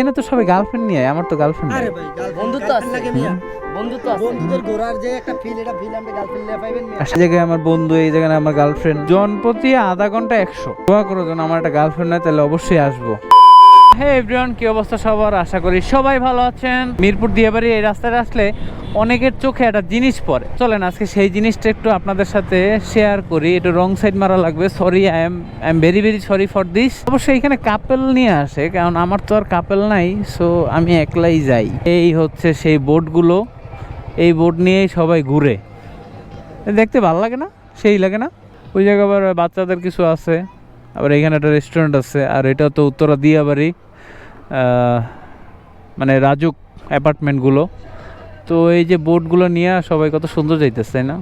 এনে তো সবাই গার্লফ্রেন্ড নিয়ে আমার তো গার্লফ্রেন্ড আরে নেই ভাই বন্ধুত্ব আছে। লাগে মিয়া। বন্ধুত্ব আছে। বন্ধুদের ঘোরার যে একটা ফিল এটা ফিল আমরা গার্লফ্রেন্ড নিয়ে পাইবেন মিয়া। জায়গায় আমার বন্ধু এই জায়গায় আমার গার্লফ্রেন্ড জন প্রতি আধা ঘণ্টা একশো। দোয়া করো যেন আমার একটা গার্লফ্রেন্ড হয় তাহলে অবশ্যই আসব। হ্যাঁ এভরিওয়ান, কি অবস্থা সবার? আশা করি সবাই ভালো আছেন। মিরপুর দিয়াবাড়ি এই রাস্তায় আসলে অনেকের চোখে একটা জিনিস পড়ে। চলেন, আজকে সেই জিনিসটা একটু আপনাদের সাথে শেয়ার করি। একটু রং সাইড মারা লাগবে। Sorry I am I am very very sorry for this অবশ্যই এখানে কাপেল নিয়ে আসে, কারণ আমার তো আর কাপেল নাই সো আমি একলাই যাই। এই হচ্ছে সেই বোটগুলো এই বোট নিয়েই সবাই ঘুরে। দেখতে ভালো লাগে না? সেই লাগে না? ওই জায়গায় বাচ্চাদের কিছু আছে। আবার এখানে একটা রেস্টুরেন্ট আছে, আর এটা তো উত্তরা দিয়াবাড়ি মানে রাজুক অ্যাপার্টমেন্টগুলো তো এই যে বোটগুলো নিয়ে সবাই কত সুন্দর যাইতেছে, তাই না?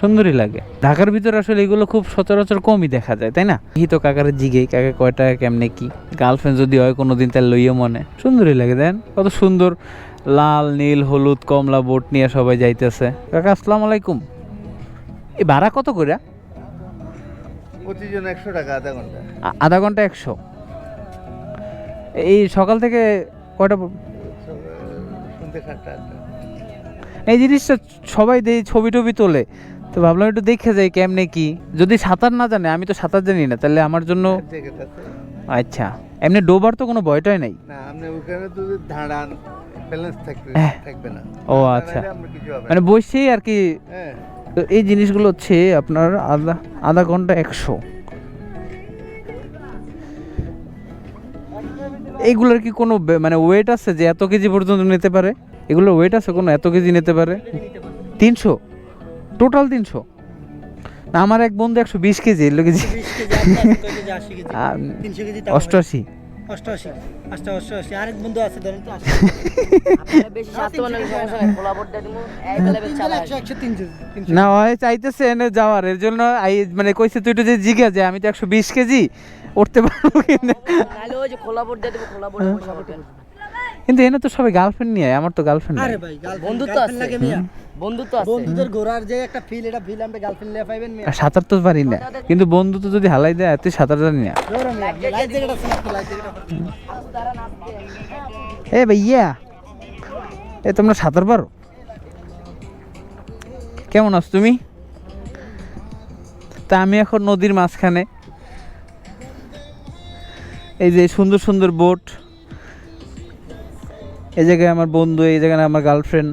সুন্দরই লাগে। ঢাকার ভিতরে আসলে এগুলো খুব সচরাচর কমই দেখা যায়, তাই না? এই তো কাকার জিগে, কাকা কয় টাকা কেমনে কি। গার্লফ্রেন্ড যদি হয় কোনো দিন তার লইয়ে মনে। সুন্দরই লাগে, দেন? কত সুন্দর, লাল, নীল, হলুদ, কমলা বোট নিয়ে সবাই যাইতেছে। কাকা, আসসালামু আলাইকুম। এই ভাড়া কত করে প্রতিজন একশো টাকা আধা ঘণ্টা। আধা ঘণ্টা একশো। এই সকাল থেকে কয়টা এই জিনিসটা সবাই দেই ছবি টবি তোলে। তো ভাবলাম একটু দেখে যাই কেমনে কি। যদি সাঁতার না জানে আমি তো সাঁতার জানি না তাহলে আমার জন্য আচ্ছা এমনি ডোবার তো কোনো ভয়টাই নাই। না আপনি ওখানে তো দাঁড়ান ব্যালেন্স থাকবে হ্যাঁ। থাকবে না। ও আচ্ছা। মানে। বসেই আর কি হ্যাঁ। তো এই জিনিসগুলো হচ্ছে আপনার আধা আধা ঘণ্টা একশো। এইগুলোর কি কোনো মানে ওয়েট আছে যে এত কেজি পর্যন্ত নিতে পারে? এগুলোর ওয়েট আছে কোনো এত কেজি নিতে পারে? তিনশো? টোটাল তিনশো? না আমার এক বন্ধু একশো বিশ কেজি এগুলো কেজি অষ্টআশি। অষ্টআশি আচ্ছা অষ্টআশি। আরেক বন্ধু আছে ধরেন তো না হয় চাইতেছে এনে যাওয়ার। এর জন্য আই মানে কইছে তুই একটু যে জিজ্ঞা যে আমি তো একশো বিশ কেজি উঠতে পারব কিনা? নাহলে ওই যে খোলা বোর্ড দিয়ে দেবো খোলা বোর্ড করবেন কিন্তু এনে তো সবাই গার্লফ্রেন্ড নিয়ে আমার তো গার্লফ্রেন্ড আরে ভাই বন্ধুত্ব আছে। লাগে মিয়া। বন্ধুত্ব আছে। বন্ধুদের ঘোরার যে একটা ফিল এটা ফিল আমরা গার্লফ্রেন্ড নিয়ে পাইবেন মিয়া। সাঁতার তো পারি না। কিন্তু বন্ধু তো যদি হালাই দেয় তুই সাঁতার জানি না। লাইট জ্যাকেট আছে না লাইট জ্যাকেট আছে। এ ভাইয়া এ তোমরা সাঁতার পারো? কেমন আছো তুমি? তা আমি এখন নদীর মাঝখানে। এই যে সুন্দর সুন্দর বোট। এই জায়গায় আমার বন্ধু এই জায়গায় আমার গার্লফ্রেন্ড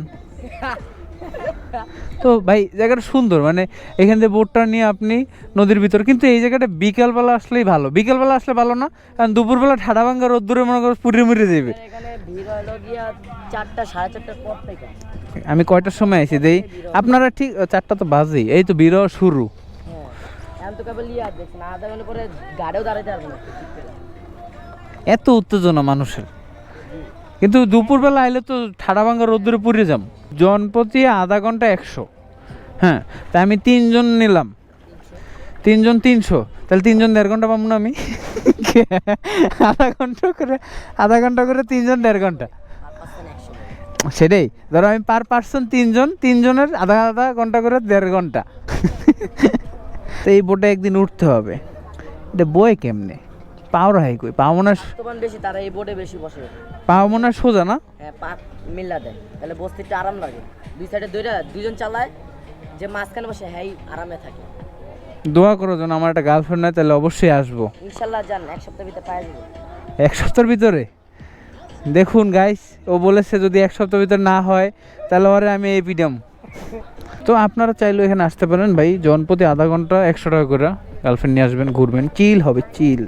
তো ভাই জায়গাটা সুন্দর মানে এখান থেকে বোটটা নিয়ে আপনি নদীর ভিতর। কিন্তু এই জায়গাটা বিকালবেলা আসলেই ভালো। বিকালবেলা আসলে ভালো না কারণ দুপুরবেলা ঠাডা ভাঙ্গা রোদ্দুরে মনে করো পুড়ে মুড়ে যাবে আমি কয়টার সময় আইছি? দেই আপনারা ঠিক চারটা তো বাজেই। এই তো বিরহ শুরু। হ্যাঁ এত উত্তেজনা মানুষের। কিন্তু দুপুরবেলা আইলে তো ঠাডা ভাঙ্গা রোদ্দুরে পুড়ে যাম জনপ্রতি আধা ঘণ্টা একশো। হ্যাঁ তা আমি তিনজন নিলাম। তিনজন তিনশো। তাহলে তিনজন দেড় ঘণ্টা পাবো না আমি? আধা ঘণ্টা করে, আধা ঘণ্টা করে তিনজন দেড় ঘণ্টা। সেটাই। ধরো আমি পার পার্সন তিনজন, তিনজনের আধা আধা ঘণ্টা করে দেড় ঘণ্টা। তো এই বোটে একদিন উঠতে হবে। এটা বয়ে কেমনে? পাও রাহাই কই? পাও মনে বেশি তারা এই বোর্ডে বেশি বসে। পাও মনে সোজা না? হ্যাঁ পাক মিল্লা দেয়। তাহলে বসতে একটু আরাম লাগে। দুই সাইডে দুইটা দুইজন চালায় যে মাঝখানে বসে হ্যাঁ আরামে থাকে। দোয়া করো যেন আমার একটা গার্লফ্রেন্ড হয় তাহলে অবশ্যই আসব। ইনশাল্লাহ যান এক সপ্তাহ ভিতরে পায়ে যাব। এক সপ্তাহের ভিতরে? দেখুন গাইস ও বলেছে যদি এক সপ্তাহের ভিতরে না হয় তাহলে ওরে আমি এপিডাম তো আপনারা চাইলেও এখানে আসতে পারেন ভাই জনপ্রতি আধা ঘণ্টা একশো টাকা করে গার্লফ্রেন্ড নিয়ে আসবেন ঘুরবেন। চিল হবে চিল